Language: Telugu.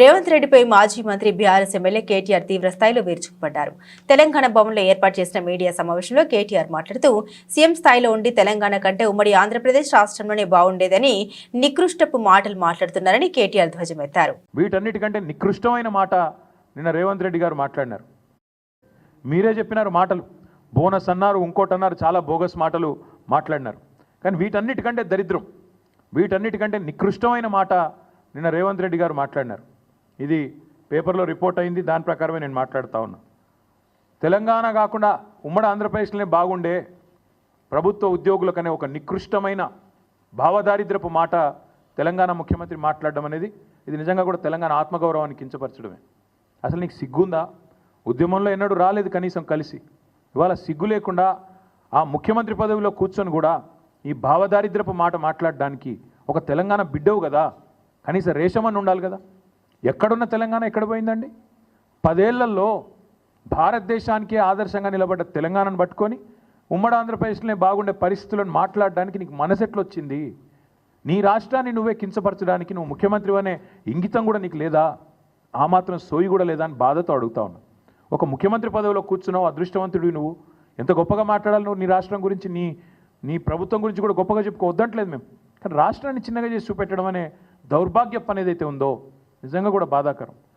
రేవంత్ రెడ్డిపై మాజీ మంత్రి బీఆర్ఎస్ ఎమ్మెల్యే కేటీఆర్ తీవ్ర స్థాయిలో విరుచుకుపడ్డారు తెలంగాణ భవన్లో ఏర్పాటు చేసిన మీడియా సమావేశంలో కేటీఆర్ మాట్లాడుతూ సీఎం స్థాయిలో ఉండి తెలంగాణ కంటే ఉమ్మడి ఆంధ్రప్రదేశ్ రాష్ట్రంలోనే బాగుండేదని నికృష్టపు మాటలు మాట్లాడుతున్నారని కేటీఆర్ ధ్వజమెత్తారు. వీటన్నిటికంటే నికృష్టమైన మాట నిన్న రేవంత్ రెడ్డి గారు మాట్లాడినారు. మీరే చెప్పినారు మాటలు. బోనస్ అన్నారు ఇంకోటి అన్నారు చాలా బోగస్ మాటలు మాట్లాడినారు. కానీ వీటన్నిటికంటే దరిద్రం వీటన్నిటికంటే నికృష్టమైన మాట నిన్న రేవంత్ రెడ్డి గారు మాట్లాడినారు. ఇది పేపర్లో రిపోర్ట్ అయింది దాని ప్రకారమే నేను మాట్లాడుతా ఉన్నా. తెలంగాణ కాకుండా ఉమ్మడి ఆంధ్రప్రదేశ్లోనే బాగుండే ప్రభుత్వ ఉద్యోగులకనే ఒక నికృష్టమైన భావదారిద్రపు మాట తెలంగాణ ముఖ్యమంత్రి మాట్లాడడం అనేది ఇది నిజంగా కూడా తెలంగాణ ఆత్మగౌరవాన్ని కించపరచడమే. అసలు నీకు సిగ్గుందా? ఉద్యమంలో ఎన్నడూ రాలేదు కనీసం కలిసి. ఇవాళ సిగ్గు లేకుండా ఆ ముఖ్యమంత్రి పదవిలో కూర్చొని కూడా ఈ భావదారిద్రపు మాట మాట్లాడడానికి ఒక తెలంగాణ బిడ్డవు కదా? కనీసం రేషమని ఉండాలి కదా? ఎక్కడున్న తెలంగాణ ఎక్కడ పోయిందండి? పదేళ్ళలో భారతదేశానికే ఆదర్శంగా నిలబడ్డ తెలంగాణను పట్టుకొని ఉమ్మడి ఆంధ్రప్రదేశ్లోనే బాగుండే పరిస్థితులను మాట్లాడడానికి నీకు మనసెట్లొచ్చింది? నీ రాష్ట్రాన్ని నువ్వే కించపరచడానికి నువ్వు ముఖ్యమంత్రి అనే ఇంగితం కూడా నీకు లేదా? ఆ మాత్రం సోయి కూడా లేదా అని బాధతో అడుగుతా ఉన్నా. ఒక ముఖ్యమంత్రి పదవిలో కూర్చున్నావు అదృష్టవంతుడివి నువ్వు. ఎంత గొప్పగా మాట్లాడాలి నువ్వు నీ రాష్ట్రం గురించి? నీ నీ ప్రభుత్వం గురించి కూడా గొప్పగా చెప్పుకోవద్దంటలేదు మేము. కానీ రాష్ట్రాన్ని చిన్నగా చేసి చూపెట్టడం అనే దౌర్భాగ్యపు అనేది అయితే ఉందో నిజంగా కూడా బాధాకరం.